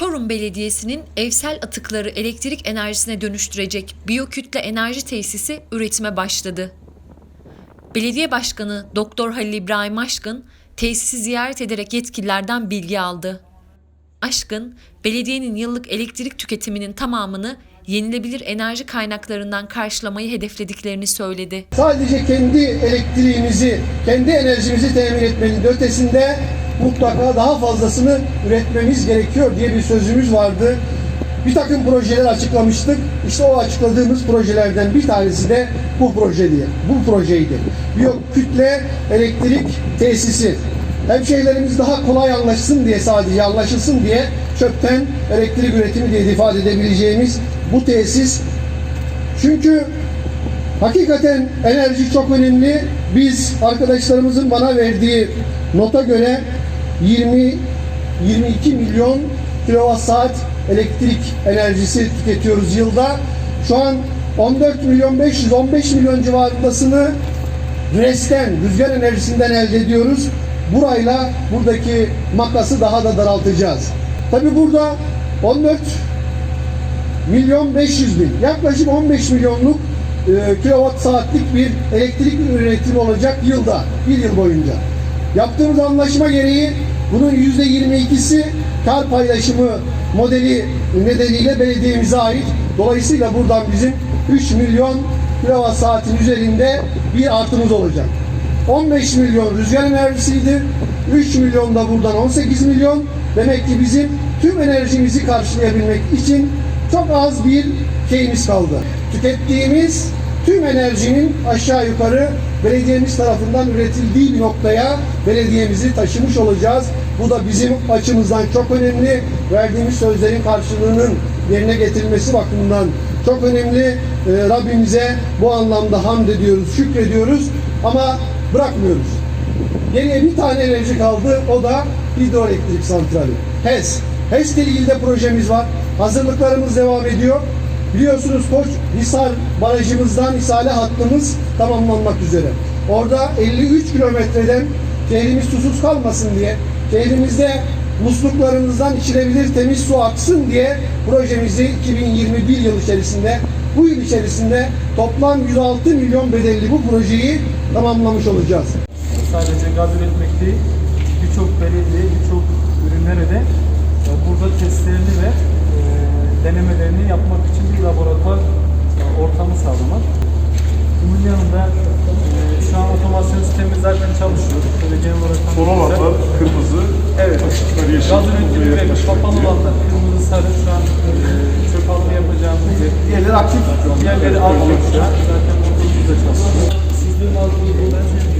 Çorum Belediyesi'nin evsel atıkları elektrik enerjisine dönüştürecek biyokütle enerji tesisi üretime başladı. Belediye Başkanı Doktor Halil İbrahim Aşkın tesisi ziyaret ederek yetkililerden bilgi aldı. Aşkın, belediyenin yıllık elektrik tüketiminin tamamını yenilebilir enerji kaynaklarından karşılamayı hedeflediklerini söyledi. Sadece kendi elektriğimizi, kendi enerjimizi temin etmenin ötesinde mutlaka daha fazlasını üretmemiz gerekiyor diye bir sözümüz vardı. Bir takım projeler açıklamıştık. İşte o açıkladığımız projelerden bir tanesi de bu proje diye. Bu projeydi. Biyokütle elektrik tesisi. Hemşehrilerimiz daha kolay anlaşsın diye sadece anlaşılsın diye çöpten elektrik üretimi diye ifade edebileceğimiz bu tesis çünkü hakikaten enerji çok önemli. Biz arkadaşlarımızın bana verdiği nota göre 20 22 milyon kilowatt saat elektrik enerjisi tüketiyoruz yılda. Şu an 14 milyon 500 15 milyon civarındasını RES'ten, rüzgar enerjisinden elde ediyoruz. Burayla buradaki makası daha da daraltacağız. Tabi burada 14 milyon 500 bin yaklaşık 15 milyonluk e, kilowatt saatlik bir elektrik üretimi olacak yılda bir yıl boyunca. Yaptığımız anlaşma gereği bunun yüzde 22'si kar paylaşımı modeli nedeniyle belediyemize ait. Dolayısıyla buradan bizim 3 milyon kilowatt saatin üzerinde bir artımız olacak. 15 milyon rüzgar enerjisiydi. 3 milyon da buradan 18 milyon. Demek ki bizim tüm enerjimizi karşılayabilmek için çok az bir şeyimiz kaldı. Tükettiğimiz tüm enerjinin aşağı yukarı belediyemiz tarafından üretildiği bir noktaya belediyemizi taşımış olacağız. Bu da bizim açımızdan çok önemli. Verdiğimiz sözlerin karşılığının yerine getirilmesi bakımından çok önemli. Ee, Rabbimize bu anlamda hamd ediyoruz, şükrediyoruz ama bırakmıyoruz. Geriye bir tane enerji kaldı. O da hidroelektrik santrali. HES. HES ile ilgili de projemiz var. Hazırlıklarımız devam ediyor. Biliyorsunuz Koç Hisar barajımızdan isale hattımız tamamlanmak üzere. Orada 53 kilometreden şehrimiz susuz kalmasın diye şehrimizde musluklarımızdan içilebilir temiz su aksın diye projemizi 2021 yıl içerisinde bu yıl içerisinde toplam 106 milyon bedelli bu projeyi tamamlamış olacağız. sadece gaz üretmek değil, birçok belediye, birçok ürünlere de e, burada testlerini ve denemelerini yapmak için bir laboratuvar e, ortamı sağlamak. Bunun yanında e, şu an otomasyon sistemi zaten çalışıyor. Böyle genel olarak olanlar kırmızı, Evet. ışıklar yeşil. Gaz üretimi ve kapalı olanlar kırmızı sarı şu an e, çöp alma yapacağımız yer. Diğerleri aktif. Diğerleri aktif şu an. Zaten çalışıyor. Sizlerin aldığınız bu ben sağlıyor.